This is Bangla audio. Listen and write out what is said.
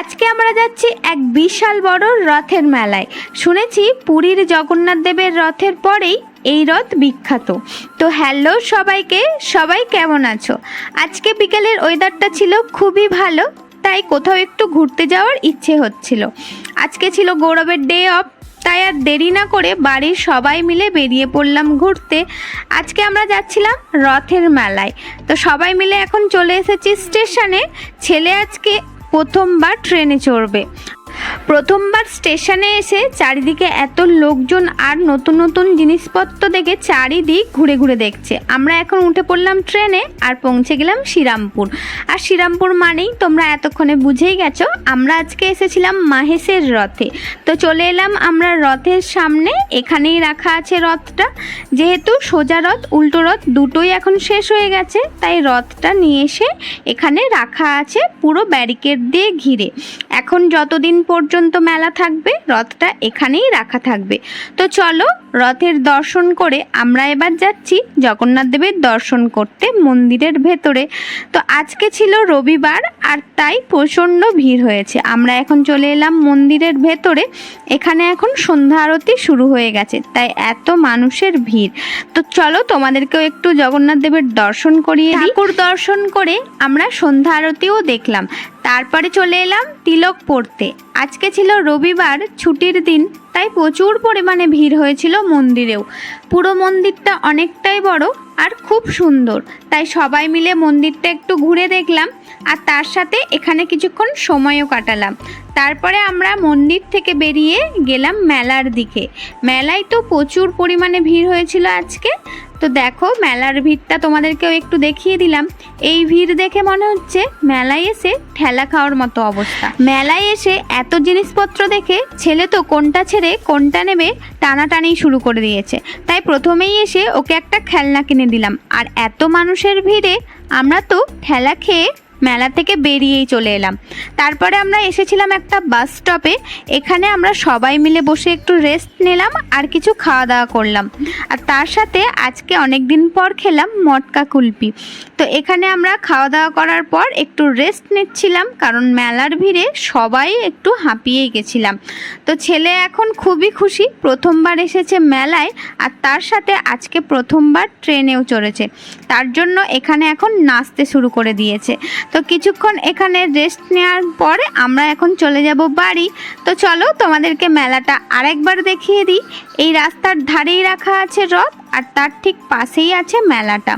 আজকে আমরা যাচ্ছি এক বিশাল বড় রথের মেলায়। শুনেছি পুরীর জগন্নাথ দেবের রথের পরেই এই রথ বিখ্যাত। তো হ্যালো সবাইকে, সবাই কেমন আছো? আজকে বিকেলের ওয়েদারটা ছিল খুবই ভালো, তাই কোথাও একটু ঘুরতে যাওয়ার ইচ্ছে হচ্ছিল। আজকে ছিল গৌরবের ডে অফ তাই আর দেরি না করে বাড়ির সবাই মিলে বেরিয়ে পড়লাম ঘুরতে। আজকে আমরা যাচ্ছিলাম রথের মেলায়। তো সবাই মিলে এখন চলে এসেছি স্টেশনে। ছেলে আজকে প্রথমবার ট্রেনে চড়বে। প্রথমবার স্টেশনে এসে চারিদিকে এত লোকজন আর নতুন নতুন জিনিসপত্র দেখে চারিদিক ঘুরে ঘুরে দেখছে। আমরা এখন উঠে পড়লাম ট্রেনে আর পৌঁছে গেলাম শ্রীরামপুর। আর শ্রীরামপুর মানেই তোমরা এতক্ষণে বুঝেই গেছো, আমরা আজকে এসেছিলাম মাহেশের রথে। তো চলে এলাম আমরা রথের সামনে, এখানেই রাখা আছে রথটা। যেহেতু সোজা রথ, উল্টো রথ দুটোই এখন শেষ হয়ে গেছে, তাই রথটা নিয়ে এসে এখানে রাখা আছে পুরো ব্যারিকেড দিয়ে ঘিরে। এখন যতদিন পর্যন্ত মেলা থাকবে, রথটা এখানেই রাখা থাকবে। তো চলো, রথের দর্শন করে আমরা এবার যাচ্ছি জগন্নাথ দেবের দর্শন করতে মন্দিরের ভেতরে। তো আজকে ছিল রবিবার আর তাই প্রচণ্ড ভিড় হয়েছে। আমরা এখন চলে এলাম মন্দিরের ভেতরে। এখানে এখন সন্ধ্যা আরতি শুরু হয়ে গেছে, তাই এত মানুষের ভিড়। তো চলো, তোমাদেরকেও একটু জগন্নাথ দেবের দর্শন করিয়ে ঠাকুর দর্শন করে আমরা সন্ধ্যা আরতিও দেখলাম। তারপরে চলে এলাম তিলক পড়তে। আজকে ছিল রবিবার, ছুটির দিন, তাই প্রচুর পরিমাণে ভিড় হয়েছিল মন্দিরেও। পুরো মন্দিরটা অনেকটাই বড় আর খুব সুন্দর। তাই সবাই মিলে মন্দিরটা একটু ঘুরে দেখলাম আর তার সাথে এখানে কিছুক্ষণ সময়ও কাটালাম। তারপরে আমরা মন্দির থেকে বেরিয়ে গেলাম মেলার দিকে। মেলায় তো প্রচুর পরিমাণে ভিড় হয়েছিল আজকে। তো দেখো, মেলার ভিড়টা তোমাদেরকেও একটু দেখিয়ে দিলাম। এই ভিড় দেখে মনে হচ্ছে মেলায় এসে ঠেলা খাওয়ার মতো অবস্থা। মেলায় এসে এত জিনিসপত্র দেখে ছেলে তো কোনটা ছেড়ে, কোনটা নেবে টানাটানি শুরু করে দিয়েছে। তাই প্রথমেই এসে ওকে একটা খেলনা কিনে দিলাম। আর এত মানুষের ভিড়ে আমরা তো ঠেলা খেয়ে মেলা থেকে বেরিয়েই চলে এলাম। তারপরে আমরা এসেছিলাম একটা বাস স্টপে। এখানে আমরা সবাই মিলে বসে একটু রেস্ট নিলাম আর কিছু খাওয়া দাওয়া করলাম। আর তার সাথে আজকে অনেক দিন পর খেলাম মটকা কুলপি। তো এখানে আমরা খাওয়া দাওয়া করার পর একটু রেস্ট নিচ্ছিলাম কারণ মেলার ভিড়ে সবাই একটু হাঁপিয়েই গেছিলাম। তো ছেলে এখন খুবই খুশি, প্রথমবার এসেছে মেলায় আর তার সাথে আজকে প্রথমবার ট্রেনেও চড়েছে। তার জন্য এখানে এখন নাচতে শুরু করে দিয়েছে। তো কিছুক্ষণ এখানে রেস্ট নেওয়ার পরে আমরা এখন চলে যাব বাড়ি। তো চলো তোমাদেরকে মেলাটা আরেকবার দেখিয়ে দিই। এই রাস্তার ধারেই রাখা আছে রথ আর তার ঠিক পাশেই আছে মেলাটা।